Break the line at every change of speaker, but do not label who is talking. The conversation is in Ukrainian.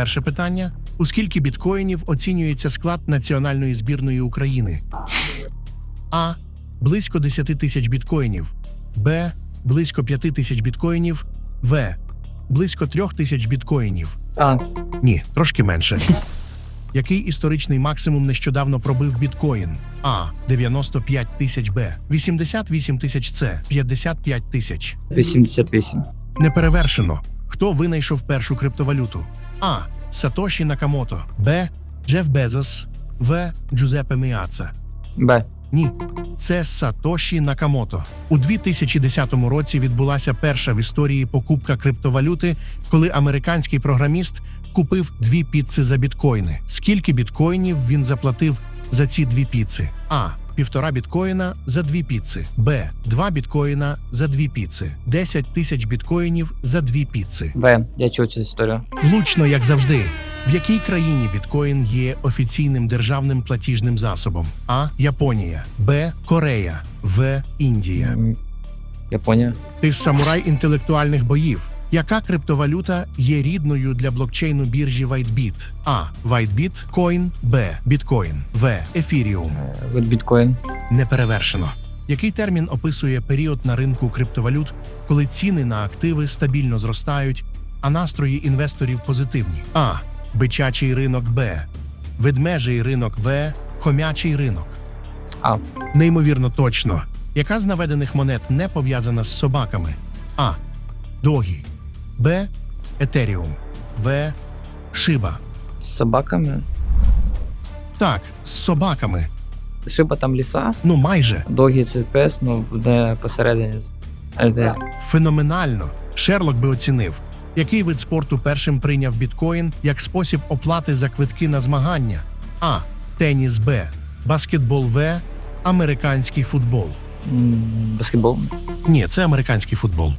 перше питання: у скільки біткоїнів оцінюється склад національної збірної України? А. Близько 10 тисяч біткоїнів. Б. Близько 5 тисяч біткоїнів. В. Близько 3 тисяч біткоїнів.
А,
Ні, трошки менше. Який історичний максимум нещодавно пробив біткоін? А. 95 тисяч Б. 88 тисяч С. 55 тисяч.
88.
Неперевершено. Хто винайшов першу криптовалюту? А. Сатоші Накамото. Б. Джеф Безос. В. Джузепе Міаца.
Б.
Ні, це Сатоші Накамото. У 2010 році відбулася перша в історії покупка криптовалюти, коли американський програміст купив дві піци за біткоїни. Скільки біткоїнів він заплатив за ці дві піци? А. Півтора біткоїна за дві піци. Б. Два біткоїна за дві піци. 10 тисяч біткоїнів за дві піци.
Б. Я чув цю історію.
Влучно, як завжди. В якій країні біткоін є офіційним державним платіжним засобом? А. Японія, Б. Корея, В. Індія.
Японія.
Ти ж самурай інтелектуальних боїв. Яка криптовалюта є рідною для блокчейну біржі WhiteBit? А. WhiteBit, Coin, Б. Біткоін, В. Ефіріум.
Біткоін.
Неперевершено. Який термін описує період на ринку криптовалют, коли ціни на активи стабільно зростають, а настрої інвесторів позитивні? А. Бичачий ринок Б. Ведмежий ринок В. Хомячий ринок.
А.
Неймовірно точно. Яка з наведених монет не пов'язана з собаками? А. Догі. Б. Етеріум. В. Шиба.
З собаками.
Так, з собаками.
Шиба там ліса.
Ну майже.
Догі це пес, ну де посередині. Е, Де?
Феноменально. Шерлок би оцінив, який вид спорту першим прийняв біткоін як спосіб оплати за квитки на змагання. А. Теніс Б. Баскетбол В. Американський футбол.
Баскетбол.
Ні, це американський футбол.